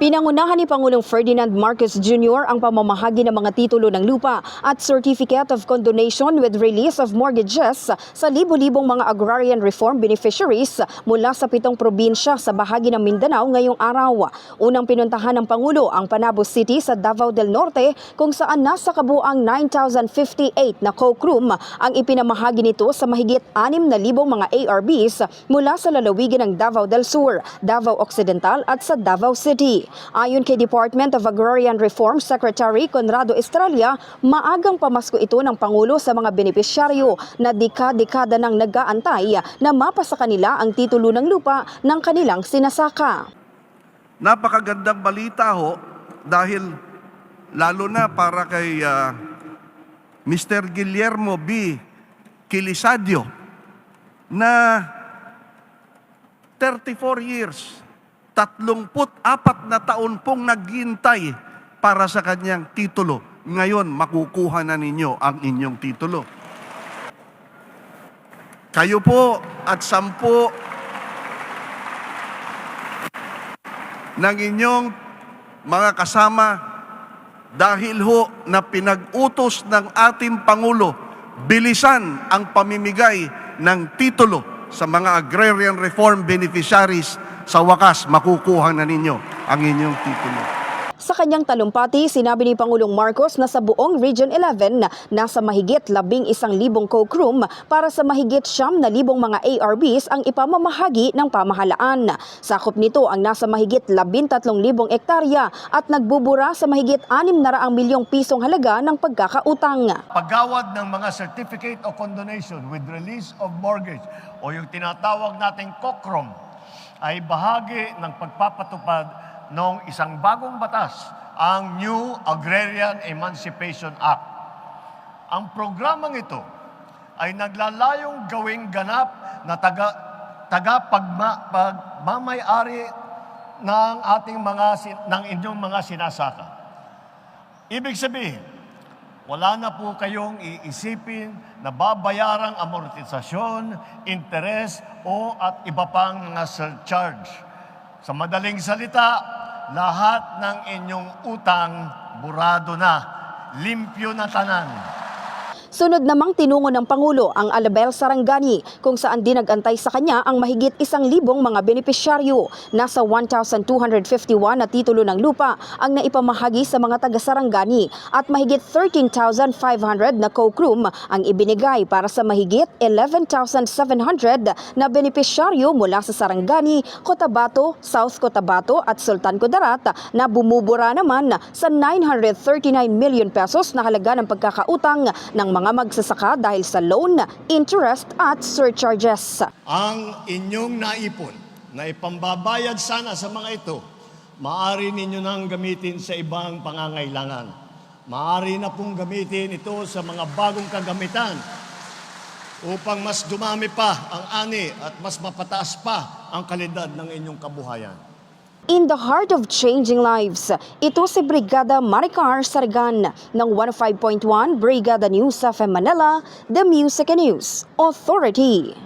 Pinangunahan ni Pangulong Ferdinand Marcos Jr. ang pamamahagi ng mga titulo ng lupa at Certificate of Condonation with release of mortgages sa libo-libong mga agrarian reform beneficiaries mula sa pitong probinsya sa bahagi ng Mindanao ngayong araw. Unang pinuntahan ng Pangulo ang Panabo City sa Davao del Norte kung saan nasa kabuang 9,058 na coke room ang ipinamahagi nito sa mahigit 6,000 mga ARBs mula sa lalawigan ng Davao del Sur, Davao Occidental at sa Davao City. Ayon kay Department of Agrarian Reform Secretary Conrado Estrella, maagang pamasko ito ng Pangulo sa mga benepisyaryo na dika-dekada nang nag-aantay na mapasa kanila ang titulo ng lupa ng kanilang sinasaka. Napakagandang balita ho dahil lalo na para kay ah, Mr. Guillermo B. Kilisadio na 34 years, 34 na taon pong naghintay para sa kanyang titulo. Ngayon, makukuha na ninyo ang inyong titulo. Kayo po at sampu ng inyong mga kasama dahil ho na pinag-utos ng ating Pangulo, bilisan ang pamimigay ng titulo sa mga agrarian reform beneficiaries. Sa wakas, makukuha na ninyo ang inyong titulo. Sa kanyang talumpati, sinabi ni Pangulong Marcos na sa buong Region 11 na nasa mahigit labing isang libong coke room para sa mahigit siyam na libong mga ARBs ang ipamamahagi ng pamahalaan. Sakop nito ang nasa mahigit labintatlong libong ektarya at nagbubura sa mahigit anim na raang milyong pisong halaga ng pagkakautang. paggawad ng mga certificate of condonation with release of mortgage o yung tinatawag nating COCROM ay bahagi ng pagpapatupad ng isang bagong batas, ang New Agrarian Emancipation Act. Ang programang ito ay naglalayong gawing ganap na taga, taga pagma, pagmamayari ng ating mga ng inyong mga sinasaka. Ibig sabihin, wala na po kayong iisipin na babayarang amortisasyon, interes o at iba pang mga surcharge. Sa madaling salita, lahat ng inyong utang burado na, limpyo na tanan. Sunod namang tinungo ng Pangulo ang Alabel Sarangani kung saan dinagantay sa kanya ang mahigit isang libong mga benepisyaryo. Nasa 1,251 na titulo ng lupa ang naipamahagi sa mga taga Sarangani at mahigit 13,500 na room ang ibinigay para sa mahigit 11,700 na benepisyaryo mula sa Sarangani, Cotabato, South Cotabato at Sultan Kudarat na bumubura naman sa 939 million pesos na halaga ng pagkakautang ng mga magsasaka dahil sa loan, interest at surcharges. Ang inyong naipon na ipambabayad sana sa mga ito, maaari ninyo nang gamitin sa ibang pangangailangan. Maaari na pong gamitin ito sa mga bagong kagamitan upang mas dumami pa ang ani at mas mapataas pa ang kalidad ng inyong kabuhayan. In the heart of changing lives, ito si Brigada Maricar Sargan ng 105.1 Brigada News FM Manila, The Music and News Authority.